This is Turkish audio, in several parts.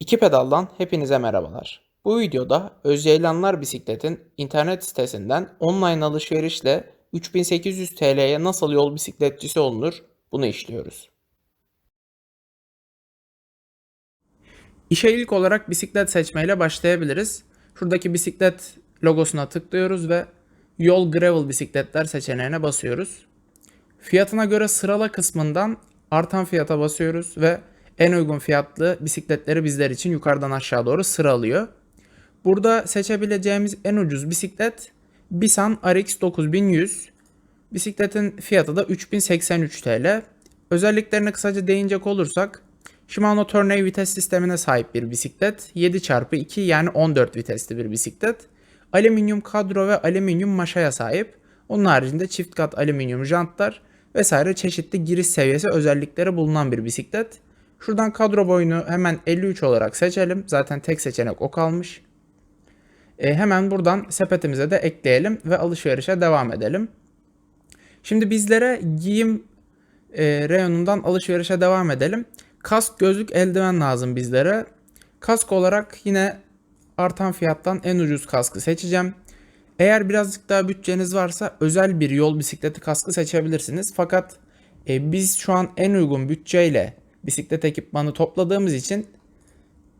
İki pedaldan hepinize merhabalar. Bu videoda Özyaylanlar Bisiklet'in internet sitesinden online alışverişle 3800 TL'ye nasıl yol bisikletçisi olunur bunu işliyoruz. İşe ilk olarak bisiklet seçmeyle başlayabiliriz. Şuradaki bisiklet logosuna tıklıyoruz ve yol gravel bisikletler seçeneğine basıyoruz. Fiyatına göre sırala kısmından artan fiyata basıyoruz ve en uygun fiyatlı bisikletleri bizler için yukarıdan aşağı doğru sıralıyor. Burada seçebileceğimiz en ucuz bisiklet Bisan RX 9100. Bisikletin fiyatı da 3083 TL. Özelliklerine kısaca değinecek olursak Shimano Tourneo vites sistemine sahip bir bisiklet. 7x2 yani 14 vitesli bir bisiklet. Alüminyum kadro ve alüminyum maşaya sahip. Onun haricinde çift kat alüminyum jantlar vesaire çeşitli giriş seviyesi özellikleri bulunan bir bisiklet. Şuradan kadro boyunu hemen 53 olarak seçelim. Zaten tek seçenek o kalmış. E, hemen buradan sepetimize de ekleyelim ve alışverişe devam edelim. Şimdi bizlere giyim e, reyonundan alışverişe devam edelim. Kask, gözlük, eldiven lazım bizlere. Kask olarak yine artan fiyattan en ucuz kaskı seçeceğim. Eğer birazcık daha bütçeniz varsa özel bir yol bisikleti kaskı seçebilirsiniz. Fakat e, biz şu an en uygun bütçeyle bisiklet ekipmanı topladığımız için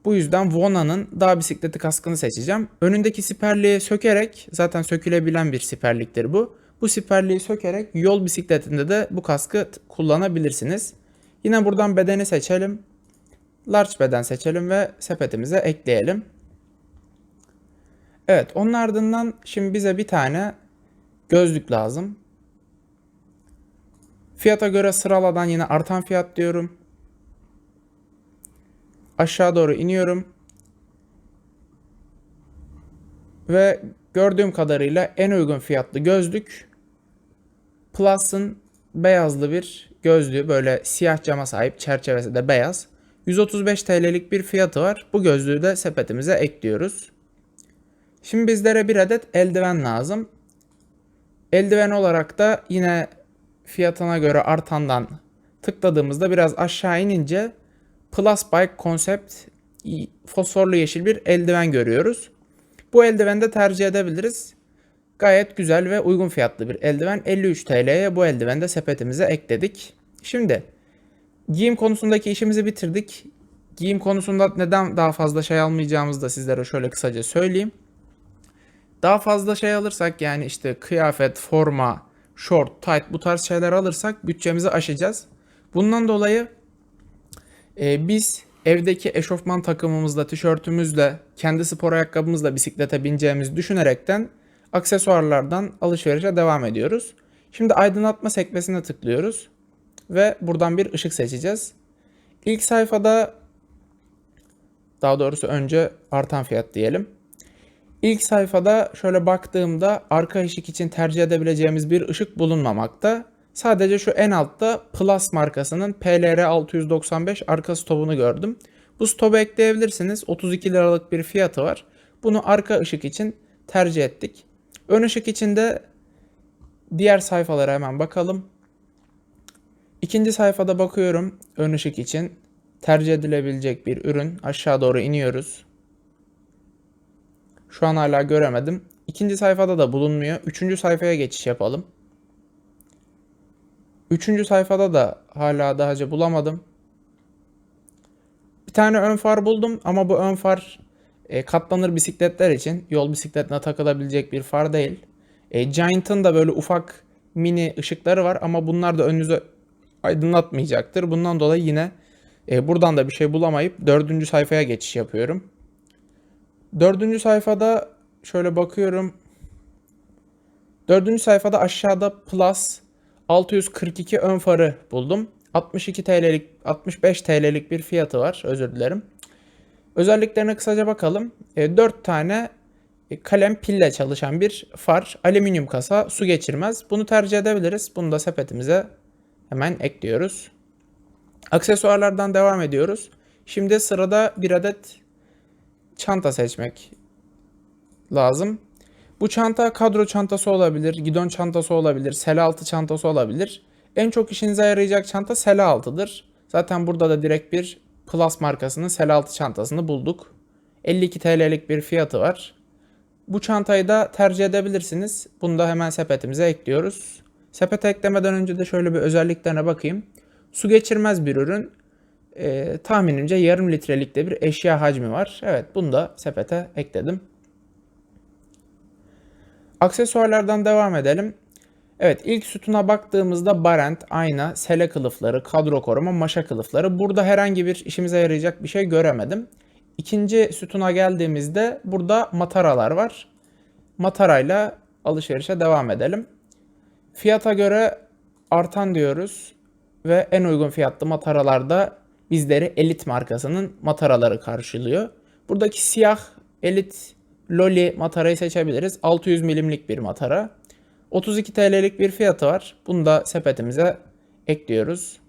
bu yüzden Vona'nın dağ bisikleti kaskını seçeceğim. Önündeki siperliği sökerek zaten sökülebilen bir siperliktir bu. Bu siperliği sökerek yol bisikletinde de bu kaskı kullanabilirsiniz. Yine buradan bedeni seçelim. Large beden seçelim ve sepetimize ekleyelim. Evet onun ardından şimdi bize bir tane gözlük lazım. Fiyata göre sıraladan yine artan fiyat diyorum. Aşağı doğru iniyorum. Ve gördüğüm kadarıyla en uygun fiyatlı gözlük Plus'ın beyazlı bir gözlüğü böyle siyah cama sahip çerçevesi de beyaz. 135 TL'lik bir fiyatı var. Bu gözlüğü de sepetimize ekliyoruz. Şimdi bizlere bir adet eldiven lazım. Eldiven olarak da yine fiyatına göre artandan tıkladığımızda biraz aşağı inince Plus Bike Concept fosforlu yeşil bir eldiven görüyoruz. Bu eldiveni de tercih edebiliriz. Gayet güzel ve uygun fiyatlı bir eldiven. 53 TL'ye bu eldiveni de sepetimize ekledik. Şimdi giyim konusundaki işimizi bitirdik. Giyim konusunda neden daha fazla şey almayacağımızı da sizlere şöyle kısaca söyleyeyim. Daha fazla şey alırsak yani işte kıyafet, forma, short, tight bu tarz şeyler alırsak bütçemizi aşacağız. Bundan dolayı e, biz evdeki eşofman takımımızla, tişörtümüzle, kendi spor ayakkabımızla bisiklete bineceğimizi düşünerekten aksesuarlardan alışverişe devam ediyoruz. Şimdi aydınlatma sekmesine tıklıyoruz ve buradan bir ışık seçeceğiz. İlk sayfada daha doğrusu önce artan fiyat diyelim. İlk sayfada şöyle baktığımda arka ışık için tercih edebileceğimiz bir ışık bulunmamakta. Sadece şu en altta Plus markasının PLR 695 arka stopunu gördüm. Bu stopu ekleyebilirsiniz. 32 liralık bir fiyatı var. Bunu arka ışık için tercih ettik. Ön ışık için de diğer sayfalara hemen bakalım. İkinci sayfada bakıyorum ön ışık için tercih edilebilecek bir ürün. Aşağı doğru iniyoruz. Şu an hala göremedim. İkinci sayfada da bulunmuyor. Üçüncü sayfaya geçiş yapalım. Üçüncü sayfada da hala daha önce bulamadım. Bir tane ön far buldum ama bu ön far e, katlanır bisikletler için yol bisikletine takılabilecek bir far değil. E, Giant'ın da böyle ufak mini ışıkları var ama bunlar da önünüzü aydınlatmayacaktır. Bundan dolayı yine e, buradan da bir şey bulamayıp dördüncü sayfaya geçiş yapıyorum. Dördüncü sayfada şöyle bakıyorum. Dördüncü sayfada aşağıda Plus 642 ön farı buldum. 62 TL'lik 65 TL'lik bir fiyatı var. Özür dilerim. Özelliklerine kısaca bakalım. E, 4 tane e, kalem pille çalışan bir far. Alüminyum kasa, su geçirmez. Bunu tercih edebiliriz. Bunu da sepetimize hemen ekliyoruz. Aksesuarlardan devam ediyoruz. Şimdi sırada bir adet çanta seçmek lazım. Bu çanta kadro çantası olabilir, gidon çantası olabilir, sel altı çantası olabilir. En çok işinize yarayacak çanta sel altıdır. Zaten burada da direkt bir Plus markasının sel altı çantasını bulduk. 52 TL'lik bir fiyatı var. Bu çantayı da tercih edebilirsiniz. Bunu da hemen sepetimize ekliyoruz. Sepete eklemeden önce de şöyle bir özelliklerine bakayım. Su geçirmez bir ürün. Ee, tahminimce yarım litrelikte bir eşya hacmi var. Evet bunu da sepete ekledim. Aksesuarlardan devam edelim. Evet ilk sütuna baktığımızda barent, ayna, sele kılıfları, kadro koruma, maşa kılıfları. Burada herhangi bir işimize yarayacak bir şey göremedim. İkinci sütuna geldiğimizde burada mataralar var. Matarayla alışverişe devam edelim. Fiyata göre artan diyoruz ve en uygun fiyatlı mataralarda bizleri Elit markasının mataraları karşılıyor. Buradaki siyah Elit Loli matarayı seçebiliriz. 600 milimlik bir matara. 32 TL'lik bir fiyatı var. Bunu da sepetimize ekliyoruz.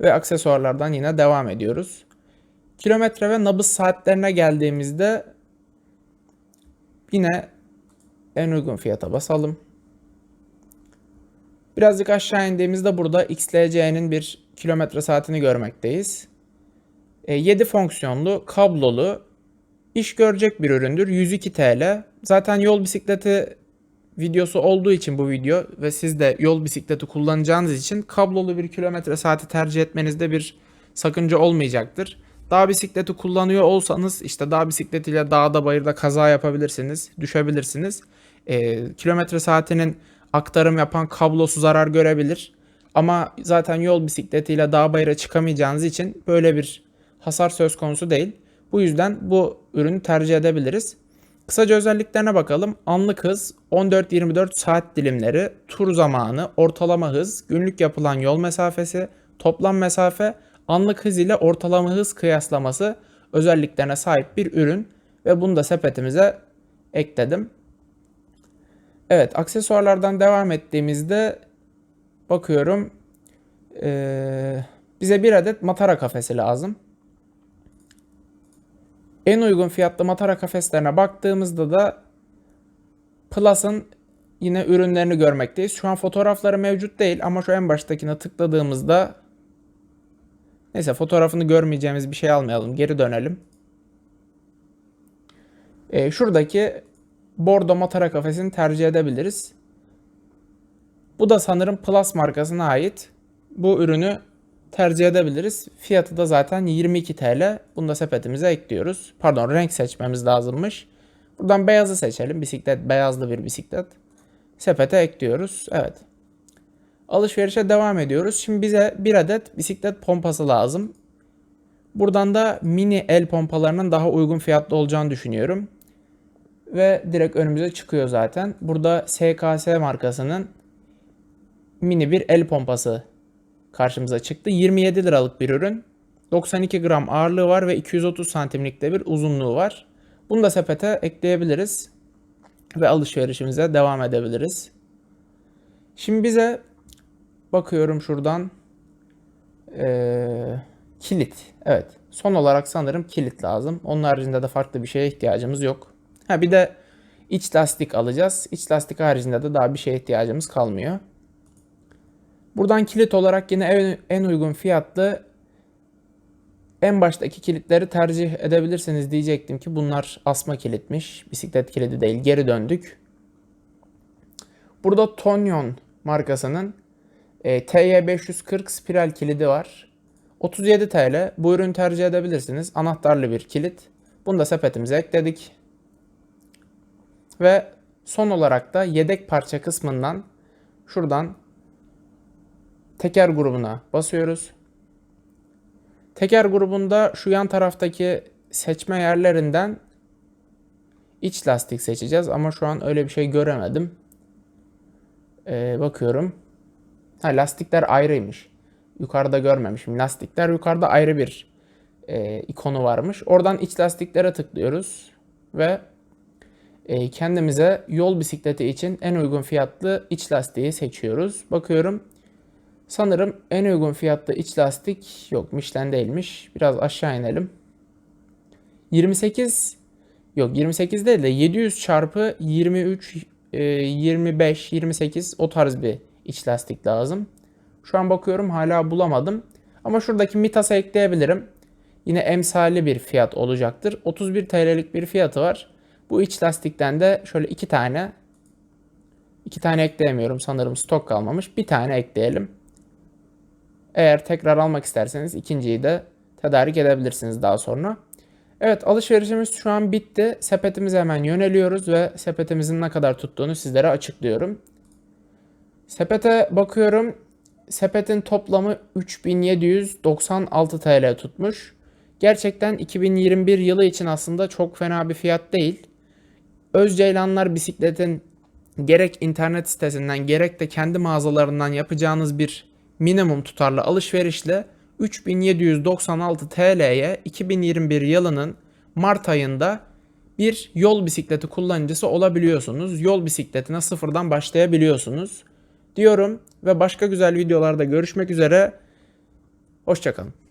Ve aksesuarlardan yine devam ediyoruz. Kilometre ve nabız saatlerine geldiğimizde yine en uygun fiyata basalım. Birazcık aşağı indiğimizde burada XLC'nin bir kilometre saatini görmekteyiz. 7 fonksiyonlu, kablolu, iş görecek bir üründür. 102 TL. Zaten yol bisikleti videosu olduğu için bu video ve siz de yol bisikleti kullanacağınız için kablolu bir kilometre saati tercih etmenizde bir sakınca olmayacaktır. Dağ bisikleti kullanıyor olsanız işte dağ bisikletiyle dağda bayırda kaza yapabilirsiniz, düşebilirsiniz. Ee, kilometre saatinin aktarım yapan kablosu zarar görebilir. Ama zaten yol bisikletiyle dağ bayıra çıkamayacağınız için böyle bir hasar söz konusu değil. Bu yüzden bu ürünü tercih edebiliriz. Kısaca özelliklerine bakalım. Anlık hız, 14-24 saat dilimleri, tur zamanı, ortalama hız, günlük yapılan yol mesafesi, toplam mesafe, anlık hız ile ortalama hız kıyaslaması özelliklerine sahip bir ürün ve bunu da sepetimize ekledim. Evet, aksesuarlardan devam ettiğimizde bakıyorum ee, bize bir adet matara kafesi lazım. En uygun fiyatlı matara kafeslerine baktığımızda da Plus'ın yine ürünlerini görmekteyiz. Şu an fotoğrafları mevcut değil ama şu en baştakine tıkladığımızda neyse fotoğrafını görmeyeceğimiz bir şey almayalım. Geri dönelim. Ee, şuradaki bordo matara kafesini tercih edebiliriz. Bu da sanırım Plus markasına ait. Bu ürünü tercih edebiliriz. Fiyatı da zaten 22 TL. Bunu da sepetimize ekliyoruz. Pardon renk seçmemiz lazımmış. Buradan beyazı seçelim. Bisiklet beyazlı bir bisiklet. Sepete ekliyoruz. Evet. Alışverişe devam ediyoruz. Şimdi bize bir adet bisiklet pompası lazım. Buradan da mini el pompalarının daha uygun fiyatlı olacağını düşünüyorum. Ve direkt önümüze çıkıyor zaten. Burada SKS markasının mini bir el pompası karşımıza çıktı. 27 liralık bir ürün. 92 gram ağırlığı var ve 230 santimlikte bir uzunluğu var. Bunu da sepete ekleyebiliriz. Ve alışverişimize devam edebiliriz. Şimdi bize bakıyorum şuradan ee, kilit. Evet. Son olarak sanırım kilit lazım. Onun haricinde de farklı bir şeye ihtiyacımız yok. Ha bir de iç lastik alacağız. İç lastik haricinde de daha bir şeye ihtiyacımız kalmıyor. Buradan kilit olarak yine en, en uygun fiyatlı en baştaki kilitleri tercih edebilirsiniz diyecektim ki bunlar asma kilitmiş. Bisiklet kilidi değil. Geri döndük. Burada Tonyon markasının e, TY540 spiral kilidi var. 37 TL. Bu ürünü tercih edebilirsiniz. Anahtarlı bir kilit. Bunu da sepetimize ekledik. Ve son olarak da yedek parça kısmından şuradan teker grubuna basıyoruz. Teker grubunda şu yan taraftaki seçme yerlerinden iç lastik seçeceğiz ama şu an öyle bir şey göremedim. Ee, bakıyorum. Ha lastikler ayrıymış. Yukarıda görmemişim. Lastikler yukarıda ayrı bir e, ikonu varmış. Oradan iç lastiklere tıklıyoruz ve e, kendimize yol bisikleti için en uygun fiyatlı iç lastiği seçiyoruz. Bakıyorum Sanırım en uygun fiyatlı iç lastik yok Michelin değilmiş. Biraz aşağı inelim. 28 yok 28 değil de 700 çarpı 23 25 28 o tarz bir iç lastik lazım. Şu an bakıyorum hala bulamadım. Ama şuradaki Mitas'a ekleyebilirim. Yine emsali bir fiyat olacaktır. 31 TL'lik bir fiyatı var. Bu iç lastikten de şöyle iki tane iki tane ekleyemiyorum sanırım stok kalmamış. Bir tane ekleyelim. Eğer tekrar almak isterseniz ikinciyi de tedarik edebilirsiniz daha sonra. Evet alışverişimiz şu an bitti. Sepetimize hemen yöneliyoruz ve sepetimizin ne kadar tuttuğunu sizlere açıklıyorum. Sepete bakıyorum. Sepetin toplamı 3796 TL tutmuş. Gerçekten 2021 yılı için aslında çok fena bir fiyat değil. Özceylanlar bisikletin gerek internet sitesinden gerek de kendi mağazalarından yapacağınız bir minimum tutarlı alışverişle 3796 TL'ye 2021 yılının Mart ayında bir yol bisikleti kullanıcısı olabiliyorsunuz. Yol bisikletine sıfırdan başlayabiliyorsunuz diyorum ve başka güzel videolarda görüşmek üzere. Hoşçakalın.